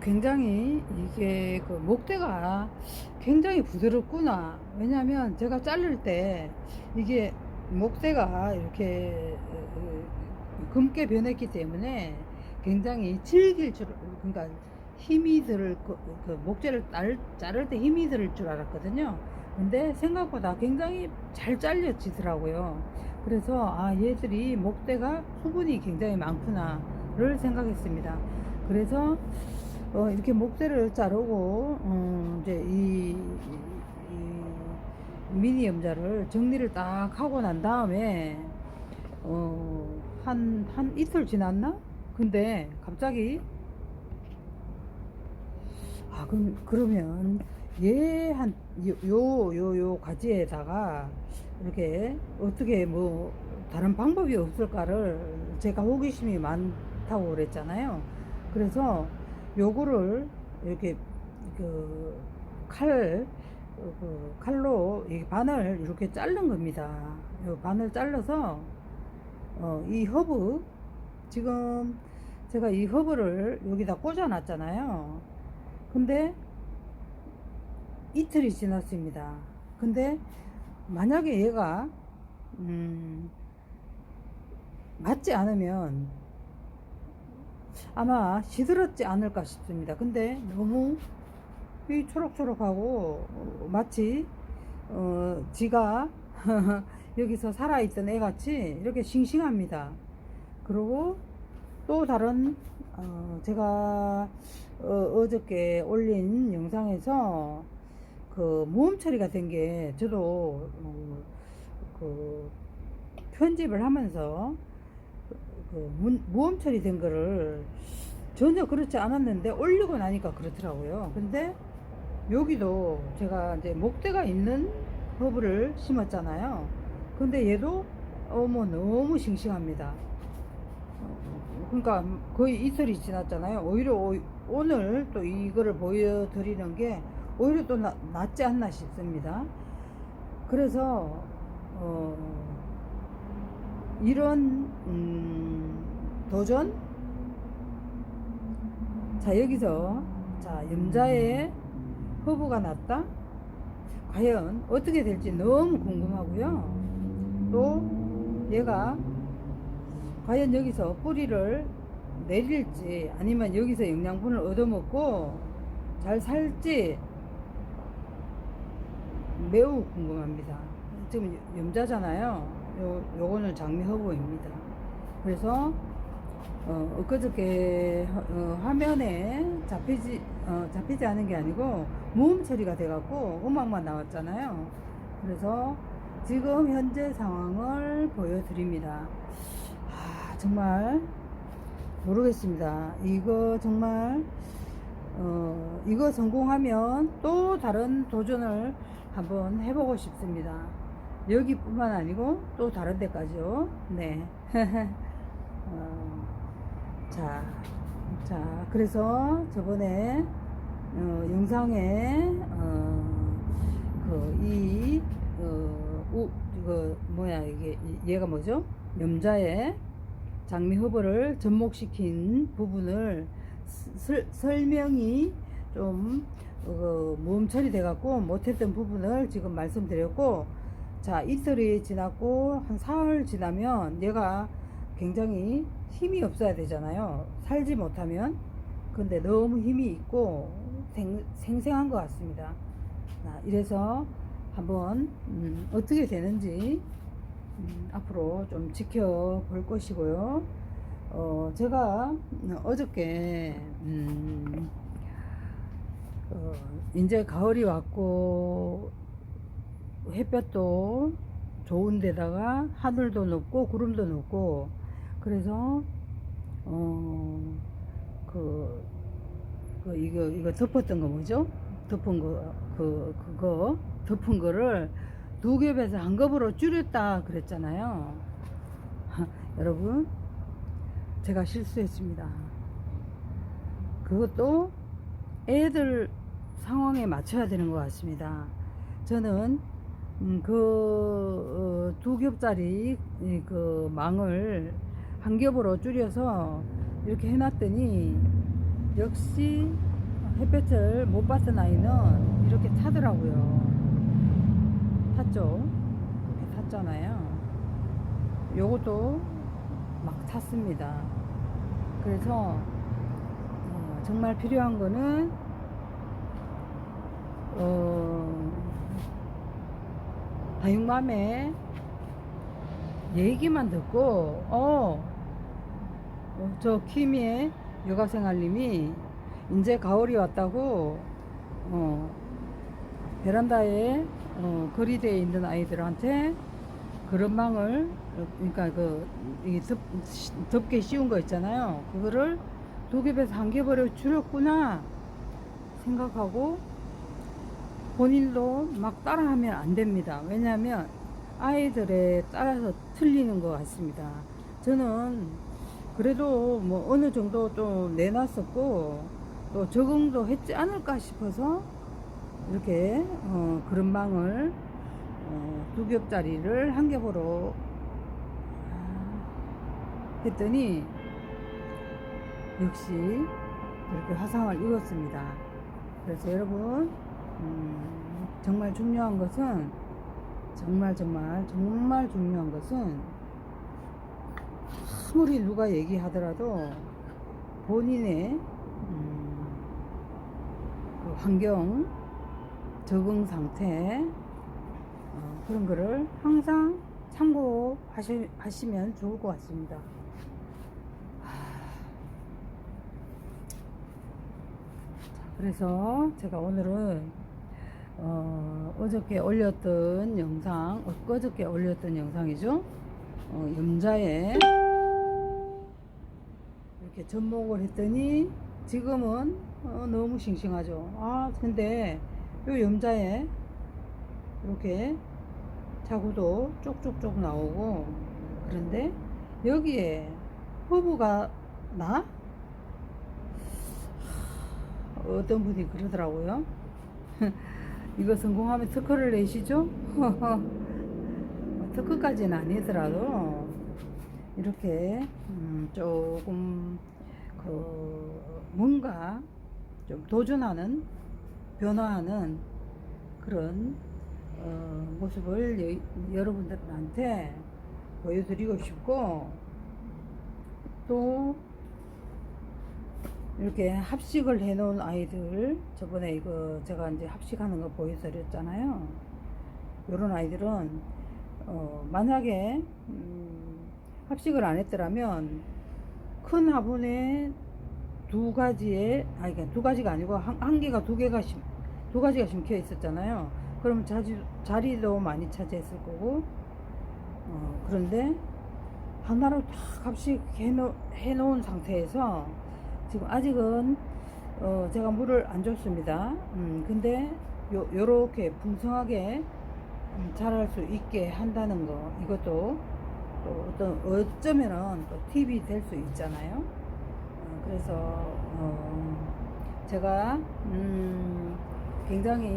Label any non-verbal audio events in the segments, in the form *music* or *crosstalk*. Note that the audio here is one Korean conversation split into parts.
굉장히 이게 그 목대가 굉장히 부드럽구나. 왜냐면 제가 자를 때 이게 목대가 이렇게 어, 금게 변했기 때문에 굉장히 질길 줄, 그러니까 힘이 들, 그, 그 목재를 딸, 자를 때 힘이 들줄 알았거든요. 근데 생각보다 굉장히 잘 잘려지더라고요. 그래서 아, 얘들이 목대가 수분이 굉장히 많구나를 생각했습니다. 그래서 어, 이렇게 목대를 자르고 어, 이제 이, 이- 이 미니 염자를 정리를 딱 하고 난 다음에 어, 한, 한 이틀 지났나? 근데 갑자기 아, 그럼, 그러면 얘 한, 요, 요, 요, 요 가지에다가 이렇게 어떻게 뭐 다른 방법이 없을까를 제가 호기심이 많다고 그랬잖아요. 그래서 요거를 이렇게 그 칼, 어, 그 칼로 이 반을 이렇게 자른 겁니다. 요 반을 잘라서 어, 이 허브 지금 제가 이 허브를 여기다 꽂아 놨잖아요. 근데 이틀이 지났습니다. 근데 만약에 얘가 음, 맞지 않으면 아마 시들었지 않을까 싶습니다. 근데 너무 이 초록초록하고 어, 마치 어, 지가 *laughs* 여기서 살아있던 애 같이 이렇게 싱싱합니다. 그리고 또 다른 어, 제가 어, 어저께 올린 영상에서 그 모험 처리가 된 게 저도 어, 그 편집을 하면서 그 문- 모험 처리된 거를 전혀 그렇지 않았는데 올리고 나니까 그렇더라고요. 근데 여기도 제가 이제 목대가 있는 허브를 심었잖아요. 근데 얘도 어머 너무 싱싱합니다. 어, 그러니까 거의 이틀이 지났잖아요. 오히려 오- 오늘 또 이거를 보여드리는 게 오히려 또 나- 낫지 않나 싶습니다. 그래서 어, 이런 음, 도전 자 여기서 자 염자의 허브가 났다 과연 어떻게 될지 너무 궁금하고요 또 얘가 과연 여기서 뿌리를 내릴지 아니면 여기서 영양분을 얻어먹고 잘 살지 매우 궁금합니다. 지금 염자잖아요. 요, 요거는 장미 허브입니다. 그래서, 어, 엊그저께, 어, 화면에 잡히지, 어, 잡히지 않은 게 아니고, 무음 처리가 돼갖고, 음악만 나왔잖아요. 그래서, 지금 현재 상황을 보여드립니다. 아, 정말, 모르겠습니다. 이거 정말, 어, 이거 성공하면 또 다른 도전을 한번 해보고 싶습니다. 여기뿐만 아니고 또 다른 데까지요. 네. *laughs* 어, 자, 자, 그래서 저번에 어, 영상에 어, 그이 어, 우, 그 뭐야 이게 이- 얘가 뭐죠? 염자의 장미 허브를 접목시킨 부분을 스- 설명이 좀 어, 모음 처리돼 갖고 못했던 부분을 지금 말씀드렸고 자 이틀이 지났고 한 사흘 지나면 얘가 굉장히 힘이 없어야 되잖아요. 살지 못하면. 근데 너무 힘이 있고 생, 생생한 것 같습니다. 자, 이래서 한번 음, 어떻게 되는지 음, 앞으로 좀 지켜볼 것이고요. 어, 제가 어저께 음, 어, 이제 가을이 왔고 햇볕도 좋은 데다가 하늘도 높고 구름도 높고 그래서 어그 그 이거 이거 덮었던 거 뭐죠? 덮은 거 그 그거 덮은 거를 두 겹에서 한 겹으로 줄였다 그랬잖아요. *laughs* 여러분 제가 실수했습니다. 그것도 애들 상황에 맞춰야 되는 것 같습니다. 저는 음, 그, 어, 두 겹짜리 이그 망을 한 겹으로 줄여서 이렇게 해놨더니 역시 햇볕을 못 봤던 아이는 이렇게 타더라고요. 탔죠? 이렇게 탔잖아요. 요것도 막 탔습니다. 그래서 어, 정말 필요한 거는 어, 다육맘에 얘기만 듣고 어, 어, 저 키미의 여가생활님이 이제 가을이 왔다고 어, 베란다에 어, 거리대에 있는 아이들한테 그런 망을 어, 그러니까 그 덮, 덮개 씌운 거 있잖아요. 그거를 두 겹에서 한 겹으로 줄였구나 생각하고 본인도 막 따라하면 안 됩니다. 왜냐하면 아이들에 따라서 틀리는 것 같습니다. 저는 그래도 뭐 어느 정도 좀 내놨었고 또 적응도 했지 않을까 싶어서 이렇게 어, 그런 방을 어, 두 겹짜리를 한 겹으로 아, 했더니 역시 이렇게 화상을 입었습니다. 그래서 여러분 음, 정말 중요한 것은 정말 정말 정말 중요한 것은 아무리 누가 얘기하더라도 본인의 음, 그 환경 적응 상태 어, 그런 거를 항상 참고하시면 좋을 것 같습니다. 그래서 제가 오늘은 어, 어저께 올렸던 영상, 엊그저께 올렸던 영상이죠. 어, 염자에 이렇게 접목을 했더니 지금은 어, 너무 싱싱하죠. 아, 근데 요 염자에 이렇게 자구도 쪽쪽쪽 나오고 그런데 여기에 허브가 나? 어떤 분이 그러더라고요. *laughs* 이거 성공하면 특허를 내시죠? *laughs* 특허까지는 아니더라도 이렇게 음, 조금 그 뭔가 좀 도전하는 변화하는 그런 어, 모습을 여, 여러분들한테 보여드리고 싶고 또 이렇게 합식을 해놓은 아이들 저번에 이거 제가 이제 합식하는 거 보여드렸잖아요. 이런 아이들은 어, 만약에 음, 합식을 안 했더라면 큰 화분에 두 가지에 아니 그러니까 두 가지가 아니고 한, 한 개가 두 개가 심, 두 가지가 심겨 있었잖아요. 그럼 자리, 자리도 많이 차지했을 거고 어, 그런데 하나로 딱 합식 해놓, 해놓은 상태에서 지금 아직은 어 제가 물을 안 줬습니다. 음 근데 요 요렇게 풍성하게 음, 자랄 수 있게 한다는 거 이것도 또 어떤 어쩌면은 또 팁이 될 수 있잖아요. 어, 그래서 어 제가 음 굉장히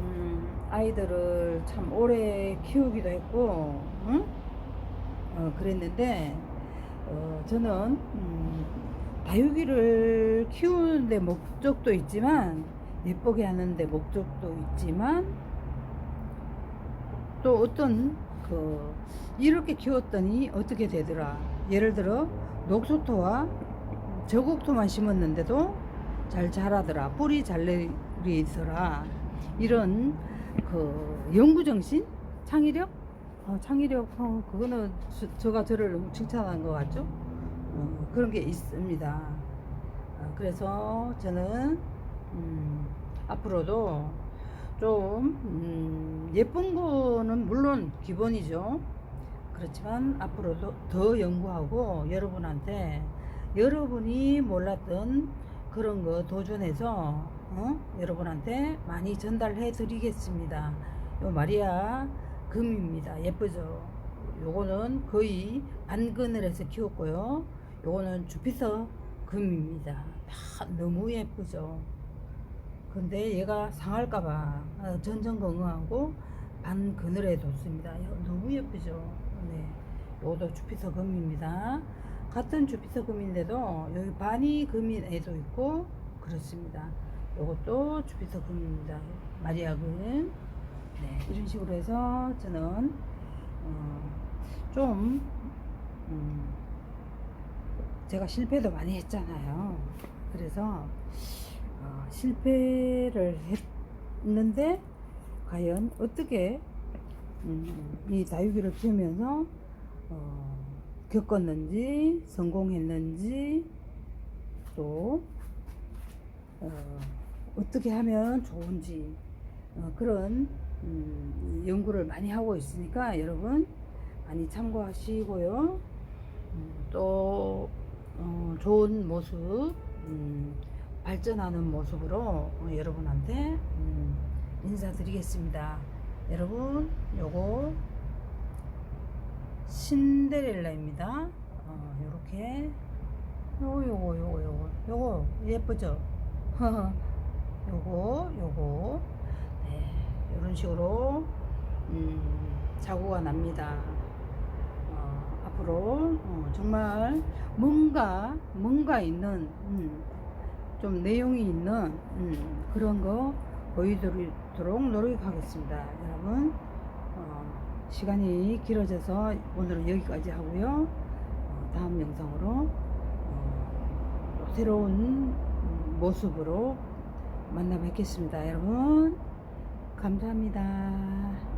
음 아이들을 참 오래 키우기도 했고 응? 어 그랬는데 어 저는 음 다육이를 키우는데 목적도 있지만 예쁘게 하는데 목적도 있지만 또 어떤 그 이렇게 키웠더니 어떻게 되더라? 예를 들어 녹소토와 저곡토만 심었는데도 잘 자라더라. 뿌리 잘 내리더라. 이런 그 연구 정신? 창의력? 어, 창의력. 어, 그거는 저, 저가 저를 칭찬한 것 같죠? 어, 그런 게 있습니다. 어, 그래서 저는 음, 앞으로도 좀 음, 예쁜 거는 물론 기본이죠. 그렇지만 앞으로도 더 연구하고 여러분한테 여러분이 몰랐던 그런 거 도전해서 어? 여러분한테 많이 전달해 드리겠습니다. 요 마리아 금입니다. 예쁘죠? 요거는 거의 반그늘에서 키웠고요. 요거는 주피서 금입니다. 다 너무 예쁘죠. 근데 얘가 상할까봐 어, 전전긍긍하고 반 그늘에 뒀습니다. 너무 예쁘죠. 네. 요것도 주피서 금입니다. 같은 주피서 금인데도 여기 반이 금인 애도 있고 그렇습니다. 요것도 주피터 금입니다. 마리아 금. 네, 이런 식으로 해서 저는 어, 좀 음, 제가 실패도 많이 했잖아요. 그래서 어, 실패를 했는데 과연 어떻게 음, 이 다육이를 키우면서 어, 겪었는지 성공했는지 또 어, 어떻게 하면 좋은지 어, 그런 음, 연구를 많이 하고 있으니까 여러분 많이 참고하시고요. 음, 또 어, 좋은 모습, 음, 발전하는 모습으로 어, 여러분한테 음, 인사드리겠습니다. 여러분, 요거 신데렐라입니다. 어, 요렇게 요거 요거 요거 요거 요거 예쁘죠? *laughs* 요거 요거 네, 이런 식으로 음, 자구가 납니다. 어, 앞으로 어, 정말 뭔가 뭔가 있는 음, 좀 내용이 있는 음, 그런 거 보이도록 노력하겠습니다. 여러분 어, 시간이 길어져서 오늘은 여기까지 하고요. 어, 다음 영상으로 어, 또 새로운 음, 모습으로 만나 뵙겠습니다. 여러분 감사합니다.